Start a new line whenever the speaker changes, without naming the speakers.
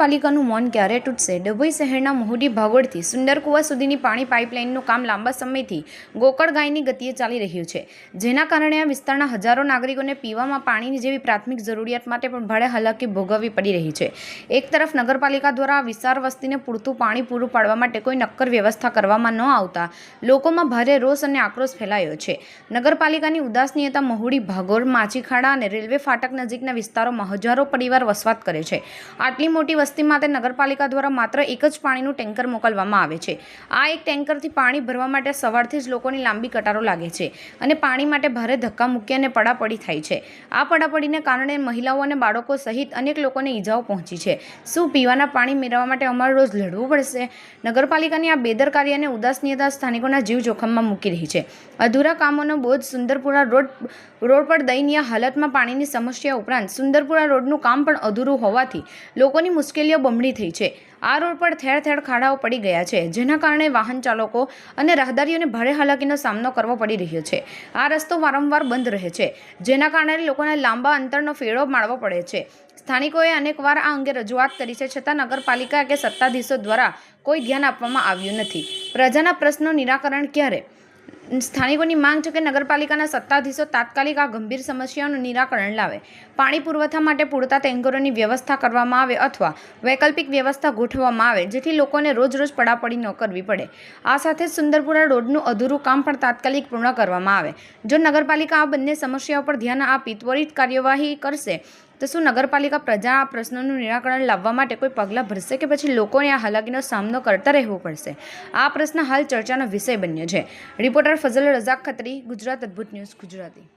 પાલિકાનું મૌન ક્યારે તૂટશે? ડભોઈ શહેરના મોહડી ભાગોળથી સુંદરકુવા સુધીની પાણી પાઇપલાઇનનું કામ લાંબા સમયથી ગોકળ ગાયની ગતિએ ચાલી રહ્યું છે. જેના કારણે આ વિસ્તારના હજારો નાગરિકોને પીવામાં પાણીની જેવી પ્રાથમિક જરૂરિયાત માટે પણ ભારે હાલાકી ભોગવવી પડી રહી છે. એક તરફ નગરપાલિકા દ્વારા આ વિસ્તાર વસ્તીને પૂરતું પાણી પૂરું પાડવા માટે કોઈ નક્કર વ્યવસ્થા કરવામાં ન આવતા લોકોમાં ભારે રોષ અને આક્રોશ ફેલાયો છે. નગરપાલિકાની ઉદાસનીયતા મહુડી ભાગોળ માચીખાડા અને રેલવે ફાટક નજીકના વિસ્તારોમાં હજારો પરિવાર વસવાટ કરે છે. આટલી મોટી વસ્તી માટે નગરપાલિકા દ્વારા માત્ર એક જ પાણીનું ટેન્કર મોકલવામાં આવે છે. આ એક ટેન્કરથી પાણી ભરવા માટે સવારથી જ લોકોની લાંબી કટારો લાગે છે અને પાણી માટે ભારે ધક્કા મૂકી અને પડાપડી થાય છે. આ પડાપડીને કારણે મહિલાઓ અને બાળકો સહિત અનેક લોકોને ઈજાઓ પહોંચી છે. શું પીવાના પાણી મેળવવા માટે અમારે રોજ લડવું પડશે? નગરપાલિકાની આ બેદરકારી અને ઉદાસનીયતા સ્થાનિકોના જીવ જોખમમાં મૂકી રહી છે. અધૂરા કામોનો બોજ સુંદરપુરા રોડ રોડ પર દયનીય હાલતમાં પાણીની સમસ્યા ઉપરાંત સુંદરપુરા રોડનું કામ પણ અધૂરું હોવાથી લોકોની મુશ્કેલીઓ બમણી થઈ છે. આ રોડ પર ઠેર ઠેર ખાડાઓ પડી ગયા છે, જેના કારણે વાહન ચાલકો અને રાહદારીઓને ભારે હાલાકીનો સામનો કરવો પડી રહ્યો છે. આ રસ્તો વારંવાર બંધ રહે છે, જેના કારણે લોકોને લાંબા અંતરનો ફેરો માણવો પડે છે. સ્થાનિકોએ અનેકવાર આ અંગે રજૂઆત કરી છે, છતાં નગરપાલિકા કે સત્તાધીશો દ્વારા કોઈ ધ્યાન આપવામાં આવ્યું નથી. પ્રજાના પ્રશ્નો નિરાકરણ ક્યારે? સ્થાનિકોની માંગ છે કે નગરપાલિકાના સત્તાધીશો તાત્કાલિક આ ગંભીર સમસ્યાઓનું નિરાકરણ લાવે. પાણી પુરવઠા માટે પૂરતા ટેન્કરોની વ્યવસ્થા કરવામાં આવે અથવા વૈકલ્પિક વ્યવસ્થા ગોઠવવામાં આવે, જેથી લોકોને રોજ રોજ પડાપડી ન કરવી પડે. આ સાથે સુંદરપુરા રોડનું અધૂરું કામ પણ તાત્કાલિક પૂર્ણ કરવામાં આવે. જો નગરપાલિકા આ બંને સમસ્યાઓ પર ધ્યાન આપી, ત્વરિત કાર્યવાહી કરશે તો શું નગરપાલિકા પ્રજા આ પ્રશ્નોનું નિરાકરણ લાવવા માટે કોઈ પગલાં ભરશે કે પછી લોકોને આ હાલાકીનો સામનો કરતા રહેવો પડશે? આ પ્રશ્ન હાલ ચર્ચાનો વિષય બન્યો છે. રિપોર્ટર ફઝલ રઝાક ખત્રી, ગુજરાત અદ્ભુત ન્યૂઝ, ગુજરાતી.